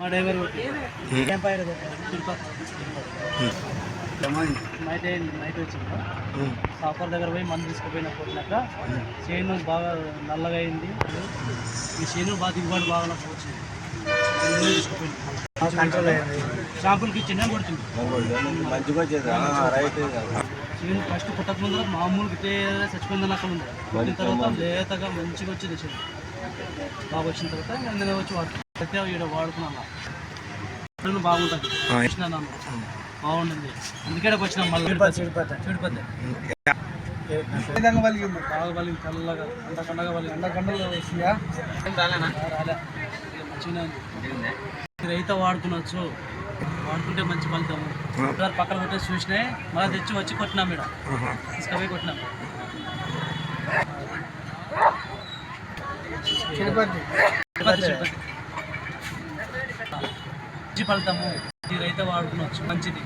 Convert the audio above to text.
మా driver night అయింది night వచ్చింది సాఫర్ దగ్గర పోయి మందు తీసుకుపోయిన కొట్టినాక చేను బాగా నల్లగా అయింది. ఈ చేను బాగా దిగుబడి బాగా వచ్చింది. షాంపులకి ఇచ్చిండే కొడుతుంది చేను ఫస్ట్ పుట్టక ముందర మామూలుగా ఇట్టే చచ్చిపోయిందని అక్కడ ఉంది తర్వాత లేతగా మంచిగా వచ్చింది చేను. బాగా వచ్చిన తర్వాత నేను వచ్చి వాడు వాడుకున్నాను ఇప్పుడు బాగుంటుంది. చూసినాను బాగుంటుంది. అందుకే ఇక్కడికి వచ్చినాం మళ్ళీ విధంగా బాగా వస్తుందా? రాలే. మంచిగానే ఉంది. రైతా వాడుకునొచ్చు. వాడుకుంటే మంచి ఫలితం ఒకసారి పక్కన పెట్టేసి చూసినాయి మళ్ళీ తెచ్చి వచ్చి కొట్టినాం ఇక్కడ తీసుకుపోయి కొట్టినాం. తిరుపతి. తిరుపతి, తిరుపతి. మంచి ఫలితము. ఈ రైతు వాడుకునొచ్చు మంచిది.